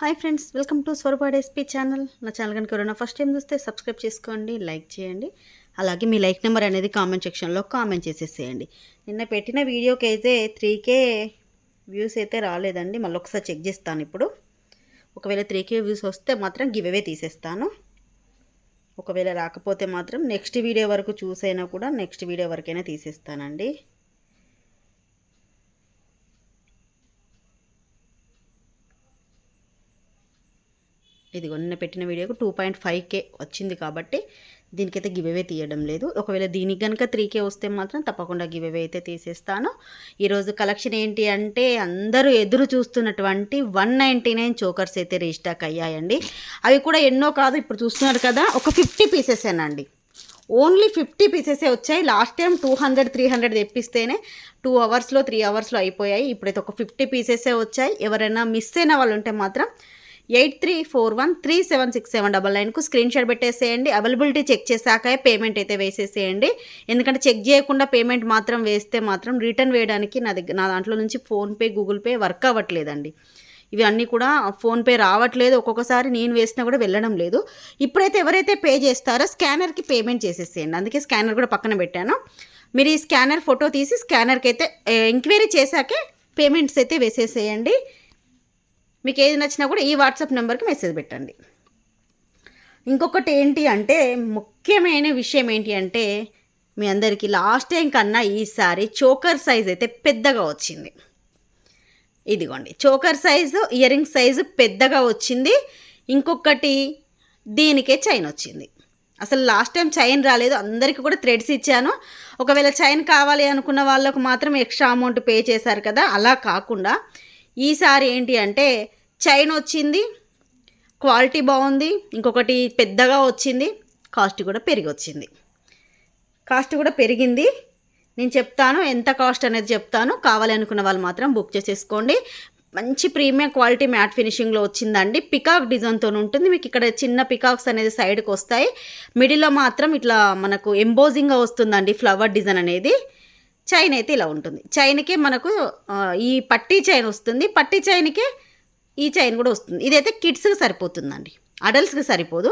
Hi friends welcome to స్వరపాడ్ SP channel. నా channel కనుక ఎవరైనా ఫస్ట్ టైం చూస్తే సబ్స్క్రైబ్ చేసుకోండి లైక్ చేయండి. అలాగే మీ లైక్ నెంబర్ అనేది కామెంట్ సెక్షన్లో కామెంట్ చేసేసేయండి. నిన్న పెట్టిన వీడియోకి అయితే త్రీకే వ్యూస్ అయితే రాలేదండి. మళ్ళీ ఒకసారి చెక్ చేస్తాను ఇప్పుడు. ఒకవేళ త్రీకే వ్యూస్ వస్తే మాత్రం గివ్ అవే తీసేస్తాను. ఒకవేళ రాకపోతే మాత్రం నెక్స్ట్ వీడియో వరకు చూసైనా కూడా నెక్స్ట్ వీడియో వరకైనా తీసేస్తానండి. ఇది నిన్న పెట్టిన వీడియోకు టూ పాయింట్ ఫైవ్ కే వచ్చింది కాబట్టి దీనికైతే గివెవే తీయడం లేదు. ఒకవేళ దీనికి కనుక త్రీ కే వస్తే మాత్రం తప్పకుండా గివ్ అయితే తీసేస్తాను. ఈరోజు కలెక్షన్ ఏంటి అంటే అందరూ ఎదురు చూస్తున్నటువంటి వన్ నైంటీ నైన్ చోకర్స్ అయితే రీస్టాక్ అయ్యాయండి. అవి కూడా ఎన్నో కాదు ఇప్పుడు చూస్తున్నారు కదా ఒక ఫిఫ్టీ పీసెసేనండి ఓన్లీ ఫిఫ్టీ పీసెసే వచ్చాయి. Last time two hundred three hundred తెప్పిస్తేనే two అవర్స్లో త్రీ అవర్స్లో అయిపోయాయి. ఇప్పుడైతే ఒక ఫిఫ్టీ పీసెసే వచ్చాయి. ఎవరైనా మిస్ అయిన వాళ్ళు ఉంటే మాత్రం eight three four one three seven six seven double నైన్కు screen shot పెట్టేసేయండి. అవైలబిలిటీ చెక్ చేశాక పేమెంట్ అయితే వేసేసేయండి. ఎందుకంటే చెక్ చేయకుండా పేమెంట్ మాత్రం వేస్తే మాత్రం రిటర్న్ వేయడానికి నా దగ్గర నా దాంట్లో నుంచి ఫోన్పే గూగుల్ పే వర్క్ అవ్వట్లేదండి. ఇవి అన్నీ కూడా ఫోన్పే రావట్లేదు. ఒక్కొక్కసారి నేను వేసినా కూడా వెళ్ళడం లేదు. ఇప్పుడైతే ఎవరైతే పే చేస్తారో స్కానర్కి పేమెంట్ చేసేసేయండి. అందుకే స్కానర్ కూడా పక్కన పెట్టాను. మీరు ఈ స్కానర్ ఫోటో తీసి స్కానర్కి అయితే ఎంక్వైరీ చేశాకే పేమెంట్స్ అయితే వేసేసేయండి. మీకు ఏది నచ్చినా కూడా ఈ వాట్సాప్ నెంబర్కి మెసేజ్ పెట్టండి. ఇంకొకటి ఏంటి అంటే ముఖ్యమైన విషయం ఏంటి అంటే మీ అందరికీ లాస్ట్ టైం కన్నా ఈసారి చోకర్ సైజ్ అయితే పెద్దగా వచ్చింది. ఇదిగోండి choker size ear ring size పెద్దగా వచ్చింది. ఇంకొకటి దీనికే చైన్ వచ్చింది. అసలు లాస్ట్ టైం చైన్ రాలేదు అందరికీ కూడా థ్రెడ్స్ ఇచ్చాను. ఒకవేళ చైన్ కావాలి అనుకున్న వాళ్ళకు మాత్రం ఎక్స్ట్రా అమౌంట్ పే చేశారు కదా అలా కాకుండా ఈసారి ఏంటి అంటే చైన్ వచ్చింది క్వాలిటీ బాగుంది ఇంకొకటి పెద్దగా వచ్చింది కాస్ట్ కూడా పెరిగి వచ్చింది కాస్ట్ కూడా పెరిగింది. నేను చెప్తాను ఎంత కాస్ట్ అనేది చెప్తాను. కావాలనుకున్న వాళ్ళు మాత్రం బుక్ చేసేసుకోండి. మంచి ప్రీమియం క్వాలిటీ మ్యాట్ ఫినిషింగ్లో వచ్చిందండి. పికాక్ డిజైన్తో ఉంటుంది. మీకు ఇక్కడ చిన్న పికాక్స్ అనేది సైడ్కి వస్తాయి. మిడిల్లో మాత్రం ఇట్లా మనకు ఎంబోజింగ్గా వస్తుందండి ఫ్లవర్ డిజైన్ అనేది. చైన్ అయితే ఇలా ఉంటుంది. చైన్కే మనకు ఈ పట్టీ చైన్ వస్తుంది. పట్టీ చైన్కే ఈ చైన్ కూడా వస్తుంది. ఇదైతే కిడ్స్కి సరిపోతుందండి. అడల్ట్స్కి సరిపోదు.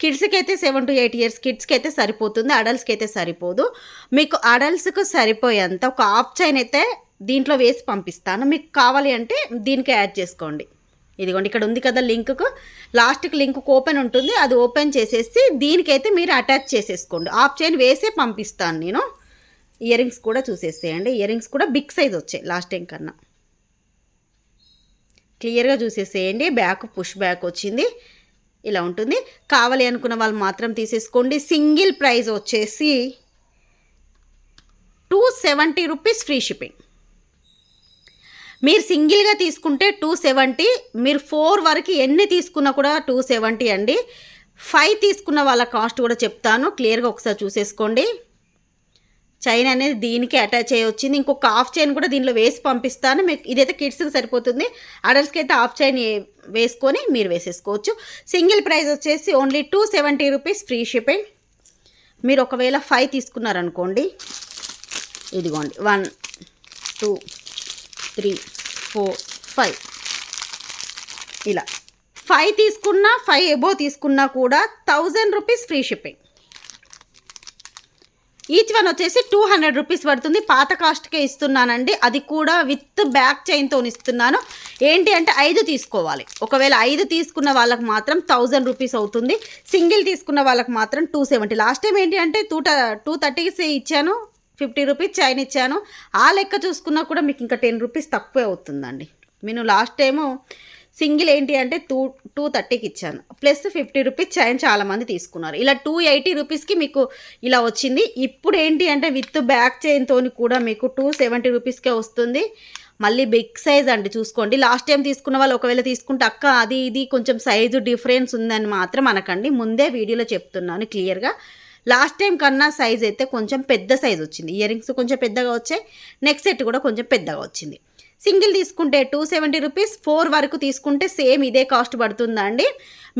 కిడ్స్కి అయితే సెవెన్ టు ఎయిట్ ఇయర్స్ కిడ్స్కి అయితే సరిపోతుంది. అడల్ట్స్కి అయితే సరిపోదు. మీకు అడల్ట్స్కి సరిపోయేంత ఒక హాఫ్ చైన్ అయితే దీంట్లో వేసి పంపిస్తాను. మీకు కావాలి అంటే దీనికి యాడ్ చేసుకోండి. ఇదిగోండి ఇక్కడ ఉంది కదా లింక్కు లాస్ట్కి లింక్ ఓపెన్ ఉంటుంది. అది ఓపెన్ చేసేసి దీనికైతే మీరు అటాచ్ చేసేసుకోండి. హాఫ్ చైన్ వేసే పంపిస్తాను నేను. ఇయర్ రింగ్స్ కూడా చూసేసేయండి. ఇయర్ రింగ్స్ కూడా బిగ్ సైజ్ వచ్చాయి లాస్ట్ టైం కన్నా. క్లియర్గా చూసేసేయండి. బ్యాక్ పుష్ బ్యాక్ వచ్చింది. ఇలా ఉంటుంది. కావాలి అనుకున్న వాళ్ళు మాత్రం తీసేసుకోండి. సింగిల్ ప్రైస్ వచ్చేసి two seventy rupees free shipping. మీరు సింగిల్గా తీసుకుంటే టూ సెవెంటీ మీరు ఫోర్ వరకు ఎన్ని తీసుకున్నా కూడా టూ సెవెంటీ అండి. ఫైవ్ తీసుకున్న వాళ్ళ కాస్ట్ కూడా చెప్తాను. క్లియర్గా ఒకసారి చూసేసుకోండి. చైన్ అనేది దీనికి అటాచ్ అయ్యి వచ్చింది. ఇంకొక హాఫ్ చైన్ కూడా దీనిలో వేసి పంపిస్తాను. మీకు ఇదైతే కిడ్స్కి సరిపోతుంది. అడల్ట్స్కి అయితే హాఫ్ చైన్ వేసుకొని మీరు వేసేసుకోవచ్చు. సింగిల్ ప్రైస్ వచ్చేసి only two seventy rupees free shipping మీరు ఒకవేళ ఫైవ్ తీసుకున్నారనుకోండి ఇదిగోండి one two three four five ఇలా. ఫైవ్ తీసుకున్నా ఫైవ్ ఎబో తీసుకున్నా కూడా thousand rupees free shipping each one వచ్చేసి టూ హండ్రెడ్ రూపీస్ పడుతుంది. పాత కాస్ట్కే ఇస్తున్నానండి. అది కూడా విత్ బ్యాక్ చైన్తో ఇస్తున్నాను. ఏంటి అంటే ఐదు తీసుకోవాలి. ఒకవేళ ఐదు తీసుకున్న వాళ్ళకి మాత్రం థౌజండ్ రూపీస్ అవుతుంది. సింగిల్ తీసుకున్న వాళ్ళకి మాత్రం టూ సెవెంటీ. లాస్ట్ టైం ఏంటి అంటే టూ టూ థర్టీకి ఇచ్చాను. ఫిఫ్టీ రూపీస్ చైన్ ఇచ్చాను. ఆ లెక్క చూసుకున్నా కూడా మీకు ఇంకా టెన్ రూపీస్ తక్కువే అవుతుందండి. నేను లాస్ట్ టైము సింగిల్ ఏంటి అంటే టూ టూ థర్టీకి ఇచ్చాను. ప్లస్ ఫిఫ్టీ రూపీస్ చైన్ చాలామంది తీసుకున్నారు. ఇలా టూ ఎయిటీ రూపీస్కి మీకు ఇలా వచ్చింది. ఇప్పుడు ఏంటి అంటే విత్ బ్యాక్ చైన్తో కూడా మీకు టూ సెవెంటీ రూపీస్కే వస్తుంది. మళ్ళీ బిగ్ సైజ్ అండి చూసుకోండి. లాస్ట్ టైం తీసుకున్న వాళ్ళు ఒకవేళ తీసుకుంటే అక్క అది ఇది కొంచెం సైజు డిఫరెన్స్ ఉందని మాత్రం అనకండి. ముందే వీడియోలో చెప్తున్నాను క్లియర్గా. లాస్ట్ టైం కన్నా సైజ్ అయితే కొంచెం పెద్ద సైజ్ వచ్చింది. ఇయర్ రింగ్స్ కొంచెం పెద్దగా వచ్చాయి. నెక్స్ట్ సెట్ కూడా కొంచెం పెద్దగా వచ్చింది. సింగిల్ తీసుకుంటే టూ సెవెంటీ రూపీస్ ఫోర్ వరకు తీసుకుంటే సేమ్ ఇదే కాస్ట్ పడుతుందండి.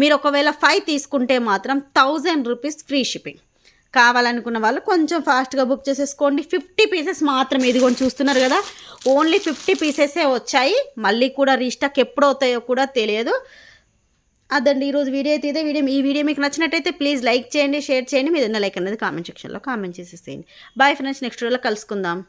మీరు ఒకవేళ ఫైవ్ తీసుకుంటే మాత్రం థౌజండ్ రూపీస్ ఫ్రీ షిప్పింగ్ కావాలనుకున్న వాళ్ళు కొంచెం ఫాస్ట్గా బుక్ చేసేసుకోండి. ఫిఫ్టీ పీసెస్ మాత్రం ఇదిగోండి చూస్తున్నారు కదా. ఓన్లీ ఫిఫ్టీ పీసెసే వచ్చాయి. మళ్ళీ కూడా రీస్టాక్ ఎప్పుడు అవుతాయో కూడా తెలియదు. అదండి ఈరోజు వీడియో అయితే ఇదే వీడియో. ఈ వీడియో మీకు నచ్చినట్టయితే ప్లీజ్ లైక్ చేయండి షేర్ చేయండి. మీద లైక్ అనేది కామెంట్ సెక్షన్లో కామెంట్ చేసేసేయండి. బాయ్ ఫ్రెండ్స్ నెక్స్ట్ వీడియోలో కలుసుకుందాం.